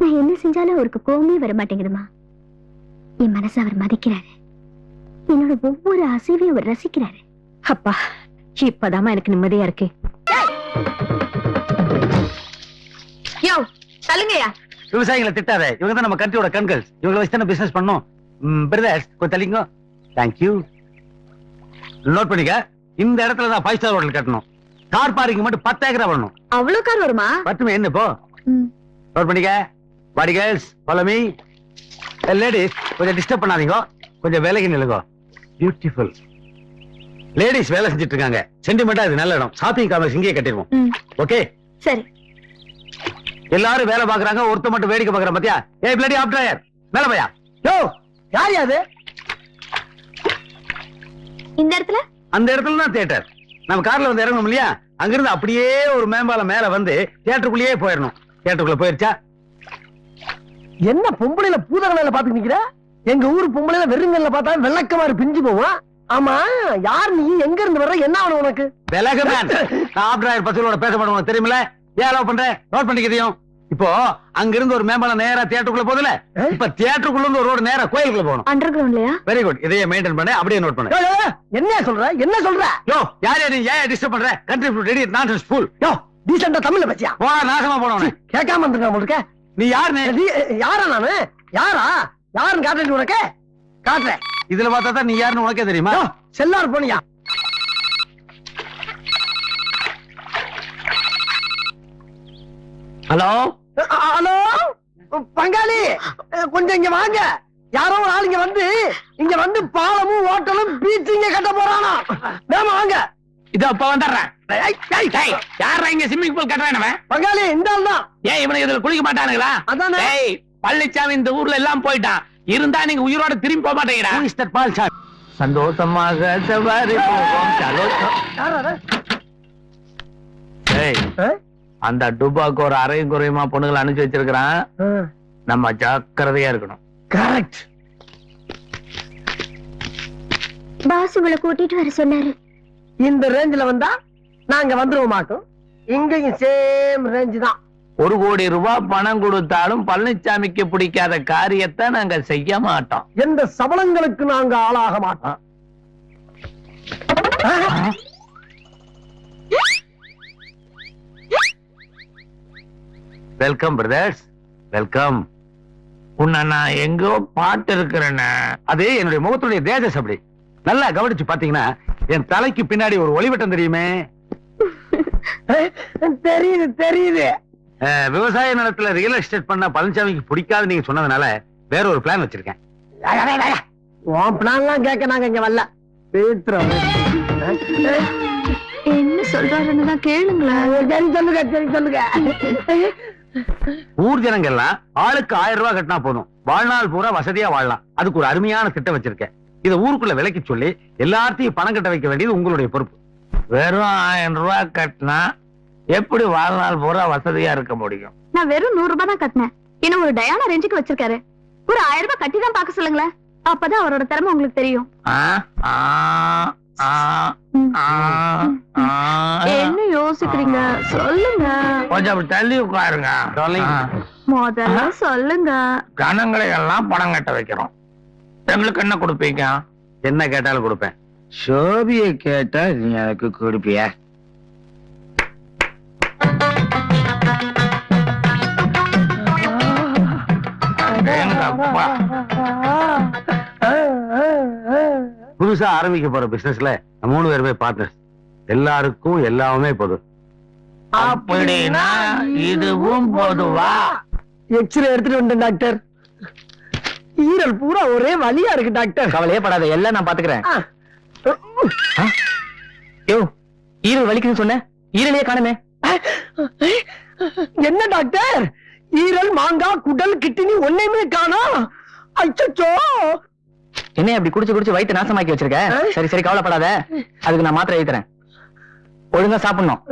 நான் என்ன செஞ்சாலும் அவருக்கு கோவமே வர மாட்டேங்குதுமா என் மனசை அவர் மதிக்கிறாரு. என்னோட ஒவ்வொரு அசைவையும் அவர் ரசிக்கிறாரு. அப்பா இப்பதாம்மா எனக்கு நிம்மதியா இருக்கு. யோ விவசாயிகளை திட்டாத. இவங்க தான் நம்ம கண்ட்ரியோட கண்கள். இவங்களை வச்சு தானே பிசினஸ் பண்ணோம். பிரதர்ஸ் கொஞ்சம் தள்ளிங்க தேங்க்யூ நோட் பண்ணிக்க. இந்த இடத்துல தான் ஃபைவ் ஸ்டார் ஹோட்டல் கட்டணும். கார் பார்க்கிங் மட்டும் பத்து ஏக்கரா பண்ணணும் அவ்வளவு கார் வருமா? பத்துமே என்ன இப்போ? நோட் பண்ணிக்க. Body girls follow me ladies கொஞ்சம் டிஸ்டர்ப் பண்ணாதீங்க. கொஞ்சம் விலகி நிலுங்க பியூட்டிஃபுல் லேடிஸ் வேலை செஞ்சுட்டு இருக்காங்க சென்டிமெண்டா இது நல்ல இடம். ஷாப்பிங் காம்ப்ளெக்ஸ் இங்கேயே கட்டிடுவோம். ஓகே சரி. எல்லாரும் வேலை பாக்குறாங்க ஒருத்த மட்டும் வேடிக்கை பாக்குறான் பாத்தியா? ஏய் பிளடி ஆப் டிரைவர் மேல பையா. யோ யார் யாது இந்த இடத்துல? அந்த இடத்துல தான் தியேட்டர் நம்ம கார்ல வந்து இறங்கணும் இல்லையா? அங்கிருந்து அப்படியே ஒரு மேம்பாலம் மேல வந்து தியேட்டருக்குள்ளேயே போயிடணும். தியேட்டருக்குள்ள போயிருச்சா? என்ன பொம்பளையில பூதகலையில பாத்துட்டு நிக்கிற? எங்க ஊர் பொம்பளையில வெறுங்கல்ல பார்த்தா வெள்ளக்கமாறு பிஞ்சு போவான் ஆமா யார் நீ? எங்க இருந்து வர்ற? என்ன ஆகணும் உனக்கு? விலகு மேன் நான் ஆப் டிரைவர் பசங்களோட பேச மாட்டேன் உனக்கு தெரியுமில ஏன் அலோவ் பண்றேன் நோட் பண்ணிக்கிறதையும் இப்போ அங்கிருந்து ஒரு மேம்பாலம் நேரா தியேட்டருக்குள்ள போகுதுல இப்ப தியேட்டருக்குள்ள இருந்து ஒரு ரோடு நேரா கோயிலுக்குள்ள போகணும். அண்டர் கிரவுண்ட்லயா வெரி குட் இதையே மெயின்டைன் பண்ண அப்படியே நோட் பண்ணு. என்ன சொல்ற? என்ன சொல்ற? யோ யார் யார் நீ? ஏன் டிஸ்டர்ப் பண்ற? கண்ட்ரி ஃபுட் ரெடி நான் ஸ்கூல் யோ டீசெண்டா தமிழ்ல பேசியா? போ நாசமா போனவனே. கேட்காம இருந்திருக்கா உங்களுக்கு நீ யாருன்னு? நீ, யாரா நானு? யாரா? யாருன்னு காட்டுறேன் உனக்கு? காட்டுறேன். இதுல பார்த்தா தான் நீ யாருன்னு உனக்கே தெரியுமா? செல்லார் போனியா? ஹலோ? ஹலோ? பங்காளி கொஞ்சம் இங்க வாங்க. யாரோ ஒரு ஆள் இங்க வந்து இங்க வந்து பாலமும் ஹோட்டலும் பீச் இங்க கட்ட போறானா? வேமா வாங்க. இதோ இப்ப வந்துடுறேன். யார்றா இங்க ஸ்விம்மிங் பூல் கட்டுறானவன் பங்காளி இந்த ஆள் தான் ஏன் இவனுக்கு இதுல குளிக்க மாட்டானுங்களா? அதானே. டேய் பழனிச்சாமி இந்த ஊர்ல எல்லாம் போயிட்டான். இருந்தா நீங்க உயிரோட திரும்பி போக மாட்டேங்கிறா that பால்சாமி சந்தோஷமாக. யாரா? அந்த டுபாக்கு ஒரு அரையும் குறையுமா பொண்ணுங்களை அனுப்பிச்சு வச்சிருக்கிறான்? நம்ம ஜாக்கிரதையா இருக்கணும். Correct. பாஸ் உங்களை கூட்டிட்டு வர சொன்னாரு. இந்த ரேஞ்சில வந்தா நாங்க வந்துருவோம் மாட்டோம் இங்கேயும் சேம் ரேஞ்ச் தான். ஒரு கோடி ரூபாய் பணம் கொடுத்தாலும் பழனிசாமிக்கு பிடிக்காத காரியத்தை நாங்க செய்ய மாட்டோம். எந்த சபலங்களுக்கு நாங்க ஆளாக மாட்டோம். வெல்கம் பிரதர்ஸ் வெல்கம் உன்னை நான் எங்கோ பாட்டு இருக்கிறேன்னு அது என்னுடைய முகத்துடைய தேஜஸ் அப்படி. நல்லா கவனிச்சு பாத்தீங்கன்னா என் தலைக்கு பின்னாடி ஒரு ஒளிவட்டம் தெரியுமே? தெரியுது தெரியுது. விவசாய நிலத்துல ரியல் எஸ்டேட் பண்ண பழனிசாமிக்கு பிடிக்காது நீங்க சொன்னதுனால வேற ஒரு பிளான் வச்சிருக்கேன். உன் பிளான்லாம் கேட்க நாங்க இங்க வரல. என்ன சொல்றாருன்னு தான் கேளுங்களேன். சரி சொல்லுங்க சரி சொல்லுங்க. ஊர் ஜனங்க எல்லாம் ஆளுக்கு ஆயிரம் ரூபாய் கட்டினா போதும். வாழ்நாள் பூரா வசதியா வாழலாம். அதுக்கு ஒரு அருமையான திட்டம் வச்சிருக்கேன். இதை ஊருக்குள்ள விலைக்கு சொல்லி எல்லாத்தையும் பணம் கட்ட வைக்க வேண்டியது உங்களுடைய பொறுப்பு. வெறும் ஆயிரம் ரூபாய் கட்டினா எப்படி வாழ்நாள் பூரா வசதியா இருக்க முடியும்? நான் வெறும் நூறு ரூபாய் தான் கட்டினேன். என்ன ஒரு டயானா ரேஞ்சுக்கு வச்சிருக்காரு. ஒரு ஆயிரம் ரூபாய் கட்டி தான் பாக்க சொல்லுங்களேன். அப்பதான் அவரோட திறமை உங்களுக்கு தெரியும். ஆ, ஆ, ஆ, ம். ஆ, ஆ. என்ன யோசிக்கிறீங்க? சொல்லுங்க. கொஞ்சம் அப்படி தள்ளி உட்காருங்க. ஆ. முதல்ல சொல்லுங்க. ஜனங்களை எல்லாம் பணம் கட்ட வைக்கிறோம். எங்களுக்கு என்ன கொடுப்பீங்க? என்ன கேட்டாலும் கொடுப்பேன். சோபிய கேட்டா நீ எனக்கு கொடுப்பிய? புதுசா ஆரம்பிக்க போற பிசினஸ்ல மூணு பேருமே பார்ட்னர்ஸ் எல்லாருக்கும் எல்லாமே போதும். அப்படின்னா இதுவும் பொதுவா. எக்ஸ்ரே எடுத்துட்டு வந்துட்டேன் டாக்டர் ஈரல் பூரா ஒரே வலியா இருக்கு டாக்டர். கவலையே படாத எல்லாம் நான் பாத்துக்கிறேன். யோ ஈரல் வலிக்குதுன்னு சொன்ன? ஈரலையே காணுமே. என்ன டாக்டர்? ஈரல் மாங்காய் குடல் கிட்னி ஒன்னையுமே காணோம் அச்சச்சோ. என்ன அப்படி குடிச்சு குடிச்சு வயித்து நாசமாக்கி வச்சிருக்க? சரி சரி கவலைப்படாத. அதுக்கு நான் மாத்திரை எழுதி தரேன். ஒழுங்கா சாப்பிடணும்.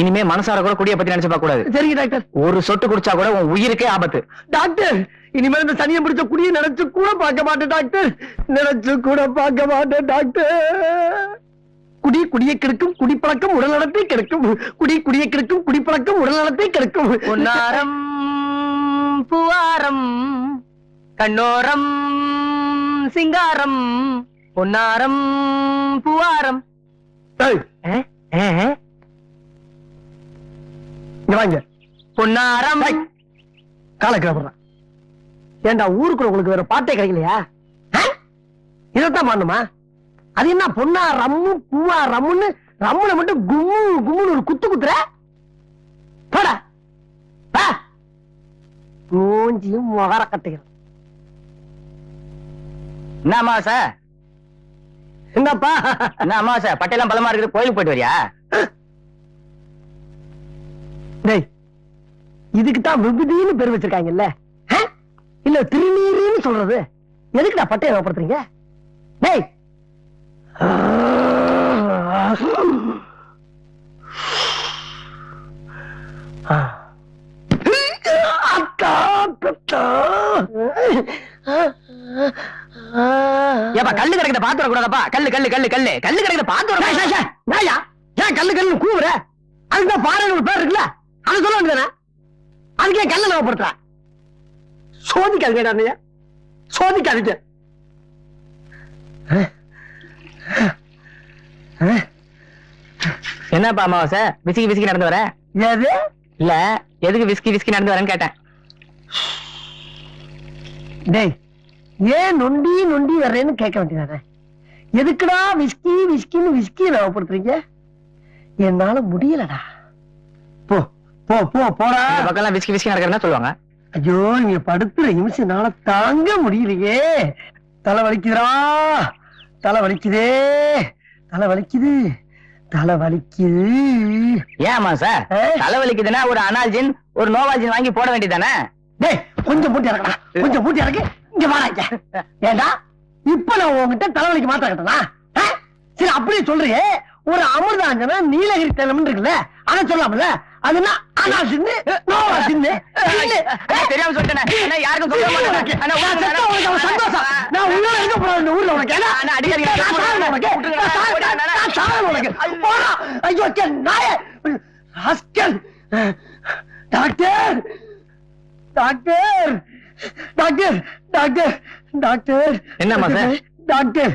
இனிமே மனசார கூட குடிய பத்தி நினைச்சு பார்க்க கூடாது சரிங்க டாக்டர். ஒரு சொட்டு குடிச்சா கூட உன் உயிருக்கே ஆபத்து. டாக்டர் இனிமேல் இந்த சனியை பிடிச்ச குடியை நினைச்சு கூட பார்க்க மாட்டேன் டாக்டர். நினைச்சு கூட பார்க்க மாட்டேன் டாக்டர். குடி குடியை கெடுக்கும் குடிப்பழக்கம் உடல்நலத்தை கெடுக்கும். குடி குடியை கெடுக்கும் குடிப்பழக்கம் உடல்நலத்தை கெடுக்கும். பொன்னாரம் பூவாரம் கண்ணோரம் சிங்காரம் பொன்னாரம் பூவாரம். பொன்னாரம். டேய், காலை கிளம்புறான் ஏண்டா ஊருக்குள்ள உங்களுக்கு வேற பாட்டே கிடைக்கலையா? இதைத்தான் பண்ணுமா அது என்ன பொண்ணா ரம்மு பூவா ரம்முன்னு ரம்முல மட்டும் கும்மு கும்முன்னு ஒரு குத்து குத்துற? போடா. மூஞ்சியும் முகர கட்டுகிறேன் என்ன அமாவாசை? என்னப்பா? என்ன அமாவாசை? பட்டையெல்லாம் பலமா இருக்குது கோயிலுக்கு போயிட்டு வரியா? டேய் இதுக்கு தான் விபூதின்னு பேர் வச்சிருக்காங்கல்ல? இல்ல திருநீருன்னு சொல்றது. எதுக்குடா பட்டையை ஞாபகப்படுத்துறீங்க டேய்! ஏப்பா கல்லு கிடைக்கிறத பாத்து வரக்கூடாதப்பா கல்லு கல்லு கல்லு கல்லு. கல்லு கிடைக்கிறத பாத்து வர நாயா? ஏன் கல்லு கல்லு கூவுற? அதுதான் பாறைன்னு ஒரு பேர் இருக்குல்ல? அதை சொல்ல வேண்டியதானே அதுக்கு கல்ல ஞாபகப்படுத்துற சோதிக்காதீங்க. அண்ணையா சோதிக்காதீங்க என்னப்பா அமாவாசை? விசிக்கி விசிக்கி நடந்து வர? எது இல்ல எதுக்கு விஸ்கி விஸ்கி நடந்து வரேன்னு கேட்டேன். டேய் ஏன் நொண்டி நொண்டி வர்றேன்னு கேட்க வேண்டியதானே? எதுக்குடா விஸ்கி விஸ்கின்னு விஸ்கி ஞாபகப்படுத்துறீங்க என்னால முடியலடா. போ போ போ போடா. விஸ்கி விஸ்கி நடக்கிறதா சொல்லுவாங்க. ஐயோ நீங்க படுத்துற நிமிஷம் என்னால தாங்க முடியலையே. தலை வலிக்குதுடா. தலை வலிக்குதே. தலை வலிக்குது. தலை வலிக்குது. ஏன் அமாவாசை ஆ? தலைவலிக்குதுன்னா ஒரு அனால்ஜின் ஒரு நோவாஜின் வாங்கி போட வேண்டியதானே டேய் கொஞ்சம் மூட்டி இறக்கடா. கொஞ்சம் மூட்டி இறக்கு இங்க வாடா இங்க. ஏண்டா இப்ப நான் உன்கிட்ட தலைவலிக்கு மாத்திர கட்டனா? சரி அப்படியே சொல்றியே. ஒரு அமிர்தாஞ்சனா நீலகிரி தைலம் இருக்குல்ல அதை சொல்லாமல அது என்ன ஆனா சின்னு நோவா. அண்ணா, தெரியாம சொல்லிட்டேனே. யாருக்கும் சொல்ல மாட்டேனே. உனக்கு? சந்தோஷம். நான் உயிரோட இருக்க போறேன் இந்த ஊர்ல உனக்கு. நான் சாகணும் உனக்கு. உனக்கு. போடா. ஐயோ, கே, நாயே. Rascal. Doctor doctor doctor doctor doctor என்னம்மா சார்? டாக்டர்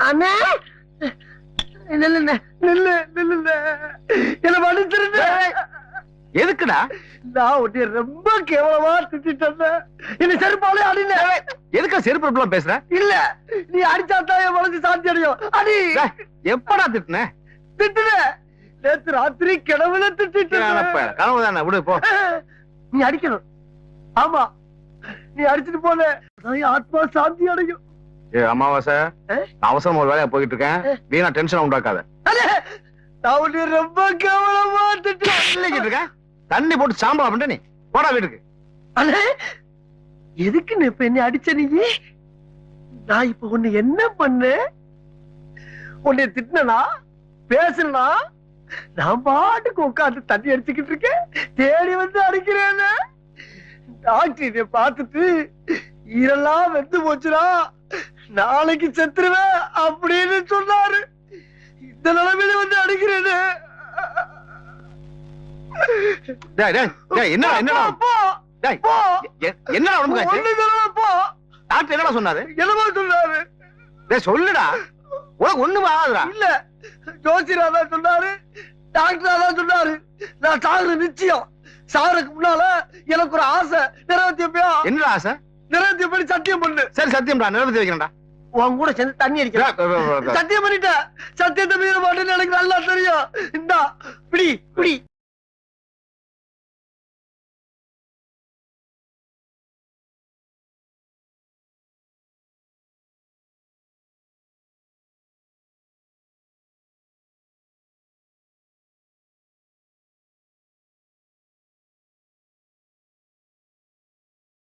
அண்ணா! நில்லு நில்லு நில்லு என்ன மன்னிச்சிருந்த எதுக்குடா? நான் உன்னை ரொம்ப கேவலமா திட்டிட்டேன் என்ன செருப்பாலே அடில எதுக்கா செருப்பு இப்படிலாம் பேசுற? இல்ல நீ அடிச்சாதான் என் மனசு சாந்தி அடையும். அடி. எப்படா திட்டுன? திட்டுன. நேத்து ராத்திரி கிணவுல திட்டிட்டேன் கனவு தானே விடு போ. நீ அடிக்கணும். ஆமா. நீ அடிச்சிட்டு போன. ஆத்மா சாந்தி அடையும். ஏ அமாவாசை. அவசரமா ஒரு வேலையா போயிட்டு இருக்கேன். வீணா டென்ஷன் உண்டாக்காத. நான் உன்னை ரொம்ப கேவலமா திட்டேன் இல்லைக்கிட்டு இருக்கேன் தண்ணி போட்டு சாம்பலா பண்ண நீ. போடா வீட்டுக்கு. அண்ணே எதுக்கு நீ இப்ப என்ன அடிச்ச நீ? நான் இப்ப உன்னை என்ன பண்ணு? உன்னை திட்டினா பேசுனா நான் பாட்டுக்கு உட்காந்து தண்ணி அடிச்சுக்கிட்டு இருக்கேன். தேடி வந்து அடிக்கிறேன் டாக்டர் இதை பார்த்துட்டு ஈரெல்லாம் வெந்து போச்சுடா. நாளைக்கு செத்துருவேன் அப்படின்னு சொன்னாரு. இந்த நிலைமையில வந்து அடிக்கிறேன்னு டேய் டேய் டேய் என்ன என்னடா? என்னடா உடம்புக்கு தடவை போ. டாக்டர் என்னடா சொன்னாரு? என்னமா சொன்னாரு. டேய் சொல்லுடா. உனக்கு ஒண்ணுமே ஆகாதுடா. இல்ல. ஜோசியரா தான் சொன்னாரு. டாக்டரா தான் சொன்னாரு. நான் சாகுறது நிச்சயம். சாகுறதுக்கு முன்னால எனக்கு ஒரு ஆசை. நிறைவேற்றியப்பையா என்னடா ஆசை? நிறைவேற்றியபடி சத்தியம் பண்ணு. சரி சத்தியம்டா நிறைவேற்றி வைக்கிறேன்டா. உன் கூட சேர்ந்து தண்ணி அடிக்கிறேன். சத்தியம் பண்ணிட்டேன். சத்தியத்தை மீற மாட்டேன்னு எனக்கு நல்லா தெரியும். இந்தா பிடி பிடி